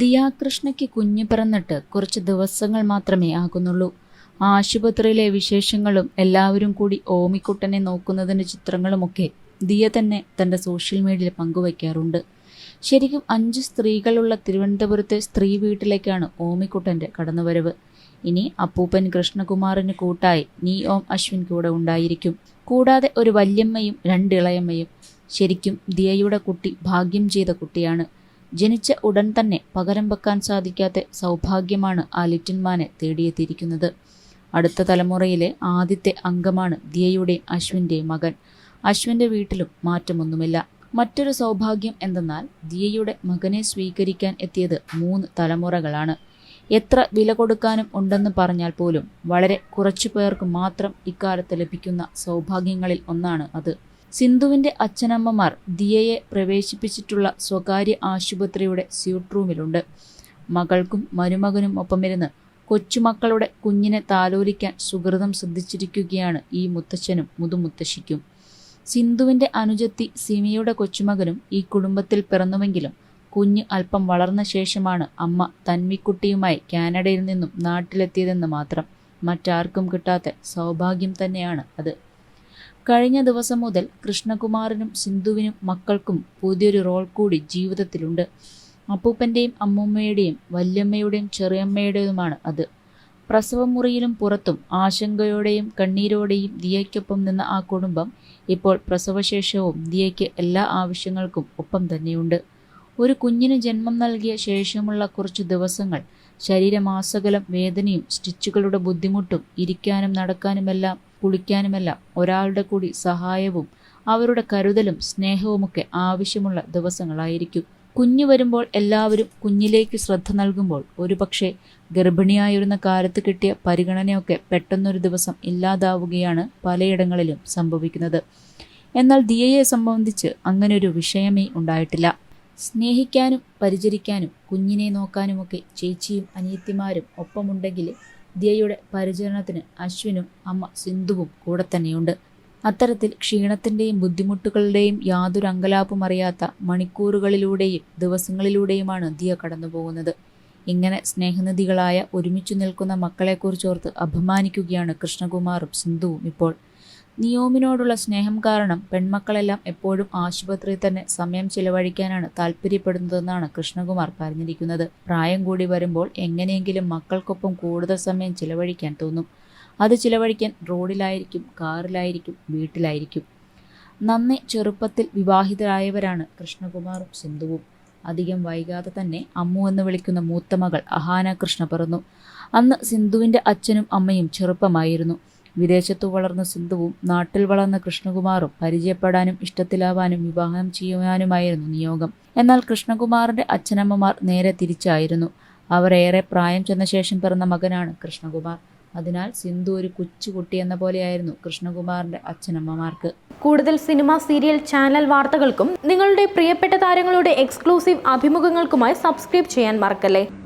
ദിയാകൃഷ്ണയ്ക്ക് കുഞ്ഞ് പിറന്നിട്ട് കുറച്ച് ദിവസങ്ങൾ മാത്രമേ ആകുന്നുള്ളൂ. ആശുപത്രിയിലെ വിശേഷങ്ങളും എല്ലാവരും കൂടി ഓമിക്കുട്ടനെ നോക്കുന്നതിന്റെ ചിത്രങ്ങളുമൊക്കെ ദിയ തന്നെ തന്റെ സോഷ്യൽ മീഡിയയിൽ പങ്കുവയ്ക്കാറുണ്ട്. ശരിക്കും അഞ്ച് സ്ത്രീകളുള്ള തിരുവനന്തപുരത്തെ സ്ത്രീ വീട്ടിലേക്കാണ് ഓമിക്കുട്ടന്റെ കടന്നുവരവ്. ഇനി അപ്പൂപ്പൻ കൃഷ്ണകുമാറിന് കൂട്ടായി നീ ഓം അശ്വിൻ കൂടെ ഉണ്ടായിരിക്കും. കൂടാതെ ഒരു വല്യമ്മയും രണ്ട് ഇളയമ്മയും. ശരിക്കും ദിയയുടെ കുട്ടി ഭാഗ്യം ചെയ്ത കുട്ടിയാണ്. ജനിച്ച ഉടൻ തന്നെ പകരം വെക്കാൻ സാധിക്കാത്ത സൗഭാഗ്യമാണ് ആ ലിറ്റിൽമാനെ തേടിയെത്തിയിരിക്കുന്നത്. അടുത്ത തലമുറയിലെ ആദ്യത്തെ അംഗമാണ് ദിയയുടെയും അശ്വിന്റെയും മകൻ. അശ്വിന്റെ വീട്ടിലും മാറ്റമൊന്നുമില്ല. മറ്റൊരു സൗഭാഗ്യം എന്തെന്നാൽ ദിയയുടെ മകനെ സ്വീകരിക്കാൻ എത്തിയത് മൂന്ന് തലമുറകളാണ്. എത്ര വില കൊടുക്കാനും ഉണ്ടെന്ന് പറഞ്ഞാൽ പോലും വളരെ കുറച്ചു പേർക്ക് മാത്രം ഇക്കാലത്ത് ലഭിക്കുന്ന സൗഭാഗ്യങ്ങളിൽ ഒന്നാണ് അത്. സിന്ധുവിന്റെ അച്ഛനമ്മമാർ ദിയയെ പ്രവേശിപ്പിച്ചിട്ടുള്ള സ്വകാര്യ ആശുപത്രിയുടെ സ്യൂട്ട് റൂമിലുണ്ട്. മകൾക്കും മരുമകനും ഒപ്പമിരുന്ന് കൊച്ചുമക്കളുടെ കുഞ്ഞിനെ താലോലിക്കാൻ സുഹൃതം ശ്രദ്ധിച്ചിരിക്കുകയാണ് ഈ മുത്തച്ഛനും മുതുമുത്തശ്ശിക്കും. സിന്ധുവിന്റെ അനുജത്തി സിമിയുടെ കൊച്ചുമകനും ഈ കുടുംബത്തിൽ പിറന്നുവെങ്കിലും കുഞ്ഞ് അല്പം വളർന്ന ശേഷമാണ് അമ്മ തന്മിക്കുട്ടിയുമായി കാനഡയിൽ നിന്നും നാട്ടിലെത്തിയതെന്ന് മാത്രം. മറ്റാർക്കും കിട്ടാത്ത സൗഭാഗ്യം തന്നെയാണ് അത്. കഴിഞ്ഞ ദിവസം മുതൽ കൃഷ്ണകുമാറിനും സിന്ധുവിനും മക്കൾക്കും പുതിയൊരു റോൾ കൂടി ജീവിതത്തിലുണ്ട്. അപ്പൂപ്പന്റെയും അമ്മൂമ്മയുടെയും വല്യമ്മയുടെയും ചെറിയമ്മയുടേതുമാണ് അത്. പ്രസവമുറിയിലും പുറത്തും ആശങ്കയോടെയും കണ്ണീരോടെയും ദിയയ്ക്കൊപ്പം നിന്ന ആ കുടുംബം ഇപ്പോൾ പ്രസവശേഷവും ദിയയ്ക്ക് എല്ലാ ആവശ്യങ്ങൾക്കും ഒപ്പം തന്നെയുണ്ട്. ഒരു കുഞ്ഞിന് ജന്മം നൽകിയ ശേഷമുള്ള കുറച്ച് ദിവസങ്ങൾ ശരീരമാസകലം വേദനയും സ്റ്റിച്ചുകളുടെ ബുദ്ധിമുട്ടും ഇരിക്കാനും നടക്കാനുമെല്ലാം കുളിക്കാനുമെല്ലാം ഒരാളുടെ കൂടി സഹായവും അവരുടെ കരുതലും സ്നേഹവുമൊക്കെ ആവശ്യമുള്ള ദിവസങ്ങളായിരിക്കും. കുഞ്ഞു വരുമ്പോൾ എല്ലാവരും കുഞ്ഞിലേക്ക് ശ്രദ്ധ നൽകുമ്പോൾ ഒരുപക്ഷെ ഗർഭിണിയായിരുന്ന കാലത്ത് കിട്ടിയ പരിഗണനയൊക്കെ പെട്ടെന്നൊരു ദിവസം ഇല്ലാതാവുകയാണ് പലയിടങ്ങളിലും സംഭവിക്കുന്നത്. എന്നാൽ ദിയയെ സംബന്ധിച്ച് അങ്ങനൊരു വിഷയമേ ഉണ്ടായിട്ടില്ല. സ്നേഹിക്കാനും പരിചരിക്കാനും കുഞ്ഞിനെ നോക്കാനുമൊക്കെ ചേച്ചിയും അനിയത്തിമാരും ഒപ്പമുണ്ടെങ്കിൽ ദിയയുടെ പരിചരണത്തിന് അശ്വിനും അമ്മ സിന്ധുവും കൂടെ തന്നെയുണ്ട്. അത്തരത്തിൽ ക്ഷീണത്തിന്റെയും ബുദ്ധിമുട്ടുകളുടെയും യാതൊരു അങ്കലാപ്പും അറിയാത്ത മണിക്കൂറുകളിലൂടെയും ദിവസങ്ങളിലൂടെയുമാണ് ദിയ കടന്നുപോകുന്നത് ഇങ്ങനെ സ്നേഹനിധികളായ ഒരുമിച്ചു നിൽക്കുന്ന മക്കളെക്കുറിച്ചോർത്ത് അഭിമാനിക്കുകയാണ് കൃഷ്ണകുമാറും സിന്ധുവും ഇപ്പോൾ. നിയോമിനോടുള്ള സ്നേഹം കാരണം പെൺമക്കളെല്ലാം എപ്പോഴും ആശുപത്രിയിൽ തന്നെ സമയം ചിലവഴിക്കാനാണ് താല്പര്യപ്പെടുന്നതെന്നാണ് കൃഷ്ണകുമാർ പറഞ്ഞിരിക്കുന്നത്. പ്രായം കൂടി വരുമ്പോൾ എങ്ങനെയെങ്കിലും മക്കൾക്കൊപ്പം കൂടുതൽ സമയം ചിലവഴിക്കാൻ തോന്നും. അത് ചിലവഴിക്കാൻ റോഡിലായിരിക്കും കാറിലായിരിക്കും വീട്ടിലായിരിക്കും. നന്നെ ചെറുപ്പത്തിൽ വിവാഹിതരായവരാണ് കൃഷ്ണകുമാറും സിന്ധുവും. അധികം വൈകാതെ തന്നെ അമ്മു എന്ന് വിളിക്കുന്ന മൂത്ത മകൾ അഹാന കൃഷ്ണ പിറന്നു. അന്ന് സിന്ധുവിന്റെ അച്ഛനും അമ്മയും ചെറുപ്പമായിരുന്നു. വിദേശത്തു വളർന്ന സിന്ധുവും നാട്ടിൽ വളർന്ന കൃഷ്ണകുമാറും പരിചയപ്പെടാനും ഇഷ്ടത്തിലാവാനും വിവാഹം ചെയ്യുവാനുമായിരുന്നു നിയോഗം. എന്നാൽ കൃഷ്ണകുമാറിന്റെ അച്ഛനമ്മമാർ നേരെ തിരിച്ചായിരുന്നു. അവർ ഏറെ പ്രായം ചെന്ന ശേഷം പിറന്ന മകനാണ് കൃഷ്ണകുമാർ. അതിനാൽ സിന്ധു ഒരു കൊച്ചുകുട്ടി എന്ന പോലെയായിരുന്നു കൃഷ്ണകുമാറിന്റെ അച്ഛനമ്മമാർക്ക്. കൂടുതൽ സിനിമ സീരിയൽ ചാനൽ വാർത്തകൾക്കും നിങ്ങളുടെ പ്രിയപ്പെട്ട താരങ്ങളുടെ എക്സ്ക്ലൂസീവ് അഭിമുഖങ്ങൾക്കുമായി സബ്സ്ക്രൈബ് ചെയ്യാൻ മറക്കല്ലേ?